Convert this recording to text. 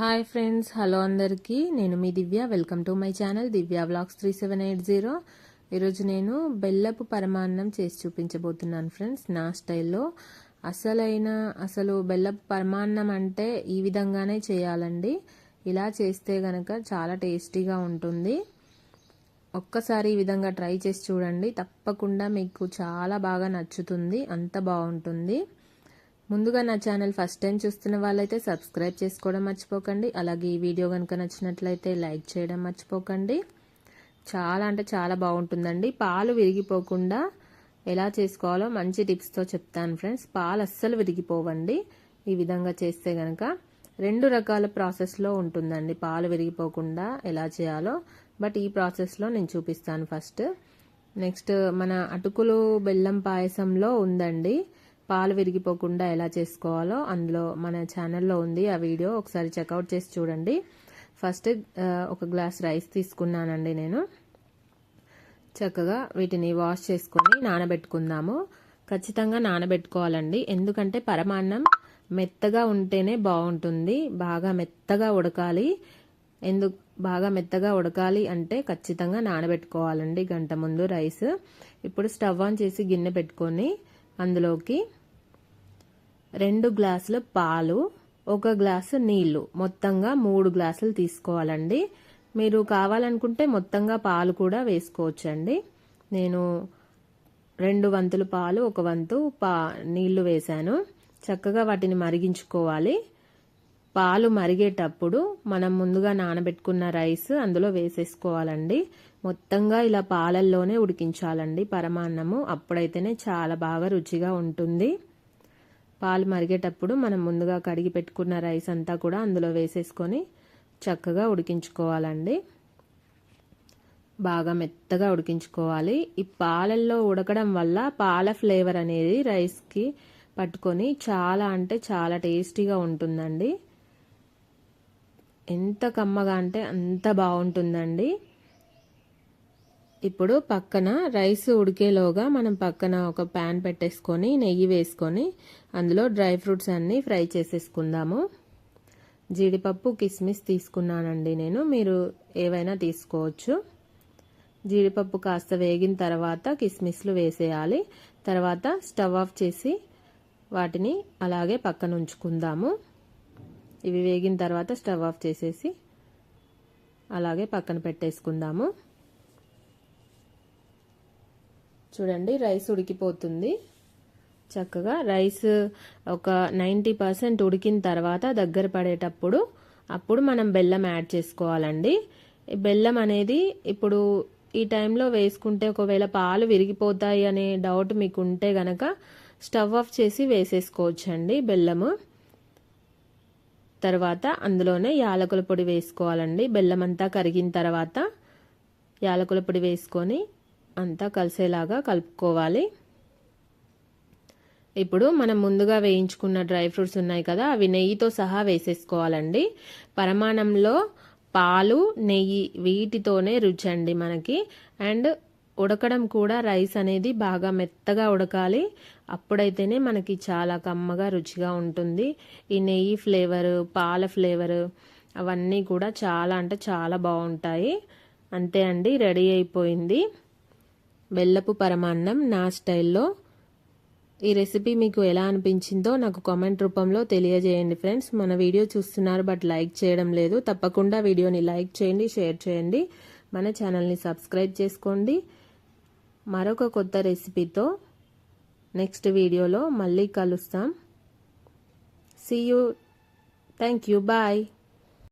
Hi friends hello అందరికీ. నేను మీ Divya. Welcome to my channel Divya blogs three seven eight zero ఈరోజు నేను బెల్లపు పరమాన్నం చేసి చూపించబోతున్నాను ఫ్రెండ్స్. నా స్టైల్లో అసలైన అసలు బెల్లపు పరమాన్నం అంటే ఈ విధంగానే చేయాలండి. ఇలా చేస్తే గనక చాలా టేస్టీగా ఉంటుంది. ఒక్కసారి ఈ విధంగా ట్రై చేసి చూడండి. తప్పకుండా మీకు చాలా బాగా నచ్చుతుంది. అంత బాగుంటుంది. ముందుగా నా ఛానల్ ఫస్ట్ టైం చూస్తున్న వాళ్ళైతే సబ్స్క్రైబ్ చేసుకోవడం మర్చిపోకండి. అలాగే ఈ వీడియో కనుక నచ్చినట్లయితే లైక్ చేయడం మర్చిపోకండి. చాలా అంటే చాలా బాగుంటుందండి. పాలు విరిగిపోకుండా ఎలా చేసుకోవాలో మంచి టిప్స్తో చెప్తాను ఫ్రెండ్స్. పాలు అస్సలు విరిగిపోవండి. ఈ విధంగా చేస్తే కనుక రెండు రకాల ప్రాసెస్లో ఉంటుందండి పాలు విరిగిపోకుండా ఎలా చేయాలో. బట్ ఈ ప్రాసెస్లో నేను చూపిస్తాను ఫస్ట్. నెక్స్ట్ మన అటుకులు బెల్లం పాయసంలో ఉందండి. పాలు విరిగిపోకుండా ఎలా చేసుకోవాలో అందులో మన ఛానల్లో ఉంది ఆ వీడియో. ఒకసారి చెక్అవుట్ చేసి చూడండి. ఫస్ట్ ఒక గ్లాస్ రైస్ తీసుకున్నానండి నేను. చక్కగా వీటిని వాష్ చేసుకొని నానబెట్టుకుందాము. ఖచ్చితంగా నానబెట్టుకోవాలండి. ఎందుకంటే పరమాన్నం మెత్తగా ఉంటేనే బాగుంటుంది. బాగా మెత్తగా ఉడకాలి. ఎందుకు బాగా మెత్తగా ఉడకాలి అంటే ఖచ్చితంగా నానబెట్టుకోవాలండి గంట ముందు రైస్ ఇప్పుడు స్టవ్ ఆన్ చేసి గిన్నె పెట్టుకొని అందులోకి రెండు గ్లాసుల పాలు ఒక గ్లాసు నీళ్ళు. మొత్తంగా మూడు గ్లాసులు తీసుకోవాలండి. మీరు కావాలనుకుంటే మొత్తంగా పాలు కూడా వేసుకోవచ్చండి. నేను రెండు వంతులు పాలు ఒక వంతు పా నీళ్ళు వేశాను. చక్కగా వాటిని మరిగించుకోవాలి. పాలు మరిగేటప్పుడు మనం ముందుగా నానబెట్టుకున్న రైస్ అందులో వేసేసుకోవాలండి. మొత్తంగా ఇలా పాలల్లోనే ఉడికించాలండి. పరమాన్నము అప్పుడైతేనే చాలా బాగా రుచిగా ఉంటుంది. పాలు మరిగేటప్పుడు మనం ముందుగా కడిగి పెట్టుకున్న రైస్ అంతా కూడా అందులో వేసేసుకొని చక్కగా ఉడికించుకోవాలండి. బాగా మెత్తగా ఉడికించుకోవాలి. ఈ పాలల్లో ఉడకడం వల్ల పాల ఫ్లేవర్ అనేది రైస్కి పట్టుకొని చాలా అంటే చాలా టేస్టీగా ఉంటుందండి. ఎంత కమ్మగా అంటే అంత బాగుంటుందండి. ఇప్పుడు పక్కన రైస్ ఉడికేలోగా మనం పక్కన ఒక ప్యాన్ పెట్టేసుకొని నెయ్యి వేసుకొని అందులో డ్రై ఫ్రూట్స్ అన్నీ ఫ్రై చేసేసుకుందాము. జీడిపప్పు కిస్మిస్ తీసుకున్నానండి నేను. మీరు ఏవైనా తీసుకోవచ్చు. జీడిపప్పు కాస్త వేగిన తర్వాత కిస్మిస్లు వేసేయాలి. తర్వాత స్టవ్ ఆఫ్ చేసి వాటిని అలాగే పక్కన ఉంచుకుందాము. ఇవి వేగిన తర్వాత స్టవ్ ఆఫ్ చేసేసి అలాగే పక్కన పెట్టేసుకుందాము. చూడండి రైస్ ఉడికిపోతుంది. చక్కగా రైస్ ఒక నైంటీ పర్సెంట్ ఉడికిన తర్వాత దగ్గర పడేటప్పుడు అప్పుడు మనం బెల్లం యాడ్ చేసుకోవాలండి. బెల్లం అనేది ఇప్పుడు ఈ టైంలో వేసుకుంటే ఒకవేళ పాలు విరిగిపోతాయి అనే డౌట్ మీకు ఉంటే గనక స్టవ్ ఆఫ్ చేసి వేసేసుకోవచ్చండి బెల్లము. తర్వాత అందులోనే యాలకుల పొడి వేసుకోవాలండి. బెల్లం అంతా కరిగిన తర్వాత యాలకుల పొడి వేసుకొని అంతా కలిసేలాగా కలుపుకోవాలి. ఇప్పుడు మనం ముందుగా వేయించుకున్న డ్రై ఫ్రూట్స్ ఉన్నాయి కదా అవి నెయ్యితో సహా వేసేసుకోవాలండి. పరమాణంలో పాలు నెయ్యి వీటితోనే రుచి అండి మనకి. అండ్ ఉడకడం కూడా రైస్ అనేది బాగా మెత్తగా ఉడకాలి. అప్పుడైతేనే మనకి చాలా కమ్మగా రుచిగా ఉంటుంది. ఈ నెయ్యి ఫ్లేవరు పాల ఫ్లేవరు అవన్నీ కూడా చాలా అంటే చాలా బాగుంటాయి. అంతే అండి రెడీ అయిపోయింది. బెల్లపు పరమాన్నం నా స్టైల్లో. ఈ రెసిపీ మీకు ఎలా అనిపించిందో నాకు కామెంట్ రూపంలో తెలియజేయండి ఫ్రెండ్స్. మన వీడియో చూస్తున్నారు బట్ లైక్ చేయడం లేదు. తప్పకుండా వీడియోని లైక్ చేయండి షేర్ చేయండి. మన ఛానల్ని సబ్స్క్రైబ్ చేసుకోండి. మరొక కొత్త రెసిపీతో నెక్స్ట్ వీడియోలో మళ్ళీ కలుస్తాం. See you thank you bye